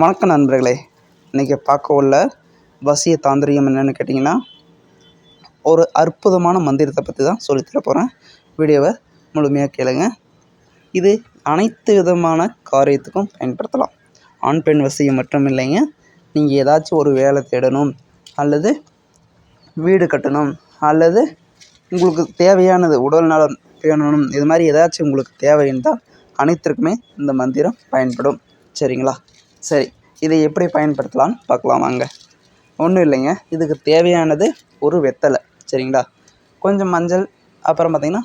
வணக்கம் நண்பர்களே. இன்றைக்கி பார்க்க உள்ள வசிய தாந்திரியம் என்னென்னு கேட்டிங்கன்னா ஒரு அற்புதமான மந்திரத்தை பற்றி தான் சொல்லித்தர போகிறேன் வீடியோவை முழுமையாக கேளுங்க. இது அனைத்து விதமான காரியத்துக்கும் பயன்படுத்தலாம். ஆண் பெண் வசியம் மட்டும் இல்லைங்க. நீங்கள் ஏதாச்சும் ஒரு வேலை தேடணும் அல்லது வீடு கட்டணும் அல்லது உங்களுக்கு தேவையானது உடல் நலம் பேணணும் இது மாதிரி ஏதாச்சும் உங்களுக்கு தேவை இருந்தால் அனைத்திற்குமே இந்த மந்திரம் பயன்படும். சரிங்களா? சரி இதை எப்படி பயன்படுத்தலாம்னு பார்க்கலாம் வாங்க. ஒன்றும் இல்லைங்க இதுக்கு தேவையானது ஒரு வெத்தலை சரிங்களா? கொஞ்சம் மஞ்சள் அப்புறம் பார்த்திங்கன்னா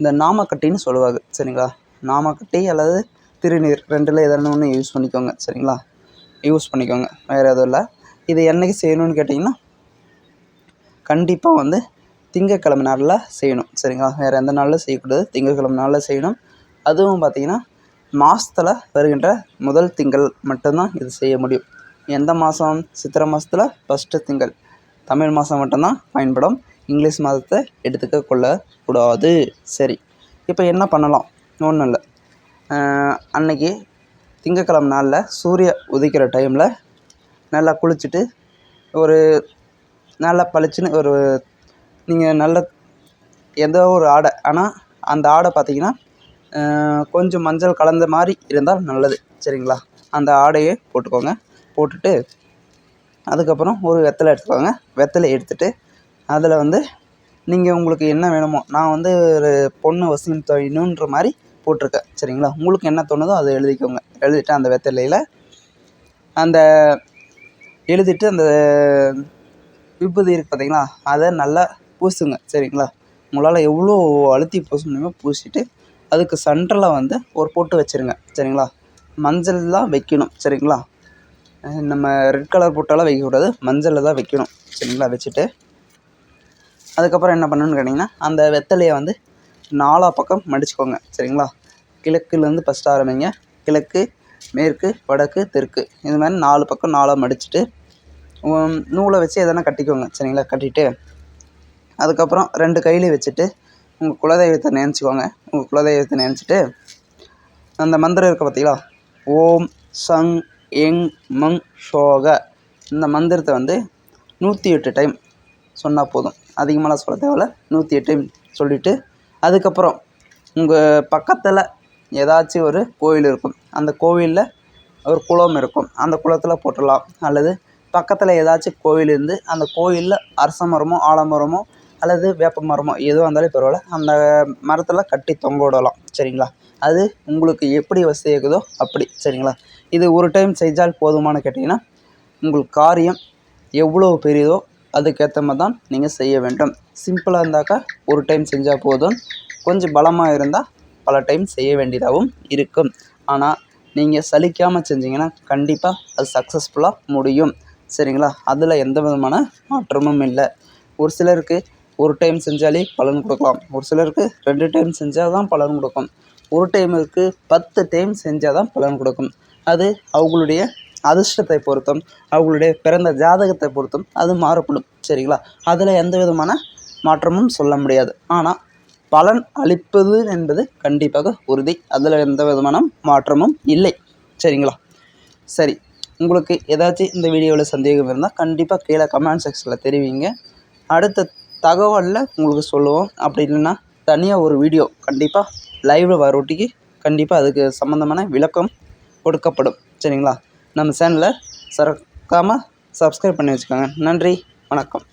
இந்த நாமக்கட்டின்னு சொல்லுவாங்க சரிங்களா? நாமக்கட்டி அல்லது திருநீர் ரெண்டில் எதனா ஒன்று யூஸ் பண்ணிக்கோங்க சரிங்களா? யூஸ் பண்ணிக்கோங்க வேறு எதுவும் இல்லை. இது என்றைக்கு செய்யணும்னு கேட்டிங்கன்னா கண்டிப்பாக வந்து திங்கக்கிழமை நாளில் செய்யணும் சரிங்களா? வேறு எந்த நாளில் செய்யக்கூடாது திங்கக்கிழமை நாளில் செய்யணும். அதுவும் பார்த்திங்கன்னா மாதத்துல வருகின்ற முதல் திங்கள் மட்டும்தான் இது செய்ய முடியும். எந்த மாதம் சித்திரை மாதத்துல ஃபஸ்ட்டு திங்கள். தமிழ் மாதம் மட்டும்தான் பயன்படும். இங்கிலீஷ் மாதத்தை எடுத்துக்க கொள்ளக்கூடாது சரி. இப்போ என்ன பண்ணலாம்? ஒன்றும் இல்லை. அன்னைக்கு திங்கக்கிழமை நாளில் சூரிய உதிக்கிற டைமில் நல்லா குளிச்சுட்டு ஒரு நல்லா பளிச்சுன்னு ஒரு நீங்கள் நல்ல எந்த ஒரு ஆடை. ஆனால் அந்த ஆடை பார்த்தீங்கன்னா கொஞ்சம் மஞ்சள் கலந்த மாதிரி இருந்தால் நல்லது. சரிங்களா? அந்த ஆடையை போட்டுக்கோங்க. போட்டுட்டு அதுக்கப்புறம் ஒரு வெத்தலை எடுத்துக்கோங்க. வெத்தலை எடுத்துகிட்டு அதில் வந்து நீங்கள் உங்களுக்கு என்ன வேணுமோ நான் வந்து ஒரு பொண்ணு வசியம் தொழிணுன்ற மாதிரி போட்டிருக்கேன். சரிங்களா? உங்களுக்கு என்ன தோணுதோ அதை எழுதிக்கோங்க. எழுதிட்டு அந்த வெத்தலையில் அந்த எழுதிட்டு அந்த விபூதி இருக்குது பார்த்தீங்களா? அதை நல்லா பூசுங்க. சரிங்களா? உங்களால் எவ்வளோ அழுத்தி பூச முடியுமோ பூசிட்டு அதுக்கு சென்டரில் வந்து ஒரு பொட்டு வச்சுருங்க. சரிங்களா? மஞ்சள் தான் வைக்கணும். சரிங்களா? நம்ம ரெட் கலர் பொட்டெல்லாம் வைக்கக்கூடாது மஞ்சளில் தான் வைக்கணும். சரிங்களா? வச்சுட்டு. அதுக்கப்புறம் என்ன பண்ணணும்னு கேட்டிங்கன்னா அந்த வெத்தலையை வந்து நாலா பக்கம் மடிச்சுக்கோங்க. சரிங்களா? கிழக்குலேருந்து ஃபஸ்ட்டு ஆரம்பிங்க. கிழக்கு மேற்கு வடக்கு தெற்கு. இது மாதிரி நாலு பக்கம் நாலாக மடிச்சுட்டு நூலை வச்சு எதனா கட்டிக்கோங்க. சரிங்களா? கட்டிட்டு அதுக்கப்புறம் ரெண்டு கையிலையும் வச்சுட்டு உங்கள் குலதெய்வத்தை நினச்சிக்கோங்க. உங்கள் குலதெய்வத்தை நினச்சிட்டு அந்த மந்திரம் இருக்குது பார்த்தீங்களா ஓம் சங் எங் மங் ஷோக இந்த மந்திரத்தை வந்து நூற்றி எட்டு டைம் சொன்னால் போதும். அதிகமாகலாம் சொல்ல தேவையில்ல. நூற்றி எட்டு டைம் சொல்லிவிட்டு அதுக்கப்புறம் உங்கள் பக்கத்தில் ஏதாச்சும் ஒரு கோவில் இருக்கும். அந்த கோவிலில் ஒரு குளம் இருக்கும். அந்த குளத்தில் போட்டுடலாம். அல்லது பக்கத்தில் ஏதாச்சும் கோவில் இருந்து அந்த கோவிலில் அரச மரமோ ஆலமரமோ அல்லது வேப்ப மரமோ எதுவாக இருந்தாலும் பரவாயில்ல. அந்த மரத்தில் கட்டி தொங்க விடலாம். சரிங்களா? அது உங்களுக்கு எப்படி வசதி இருக்குதோ அப்படி. சரிங்களா? இது ஒரு டைம் செஞ்சால் போதுமானு கேட்டிங்கன்னா உங்கள் காரியம் எவ்வளோ பெரியதோ அதுக்கேற்ற மாதிரி தான் நீங்கள் செய்ய வேண்டும். சிம்பிளாக இருந்தாக்கா ஒரு டைம் செஞ்சால் போதும். கொஞ்சம் பலமாக இருந்தால் பல டைம் செய்ய வேண்டியதாகவும் இருக்கும். ஆனால் நீங்கள் சலிக்காமல் செஞ்சீங்கன்னா கண்டிப்பாக அது சக்ஸஸ்ஃபுல்லாக முடியும். சரிங்களா? அதில் எந்த விதமான மாற்றமும் இல்லை. ஒரு சிலருக்கு ஒரு டைம் செஞ்சாலே பலன் கொடுக்கலாம். ஒரு சிலருக்கு ரெண்டு டைம் செஞ்சால் தான் பலன் கொடுக்கும். ஒரு டைமுக்கு பத்து டைம் செஞ்சால் தான் பலன் கொடுக்கும். அது அவங்களுடைய அதிர்ஷ்டத்தை பொறுத்தும் அவங்களுடைய பிறந்த ஜாதகத்தை பொறுத்தும் அது மாறுபடும் சரிங்களா? அதில் எந்த விதமான மாற்றமும் சொல்ல முடியாது. ஆனால் பலன் அளிப்பது என்பது கண்டிப்பாக உறுதி. அதில் எந்த விதமான மாற்றமும் இல்லை. சரிங்களா? சரி. உங்களுக்கு ஏதாச்சும் இந்த வீடியோவில் சந்தேகம் இருந்தால் கண்டிப்பாக கீழே கமெண்ட் செக்ஷனில் தெரிவிங்க. அடுத்த தகவலில் உங்களுக்கு சொல்லுவோம். அப்படி இல்லைன்னா தனியாக ஒரு வீடியோ கண்டிப்பாக லைவில் வரொட்டிக்கு கண்டிப்பாக அதுக்கு சம்மந்தமான விளக்கம் கொடுக்கப்படும். சரிங்களா? நம்ம சேனலை சறக்காமல் சப்ஸ்கிரைப் பண்ணி வச்சுக்கோங்க. நன்றி. வணக்கம்.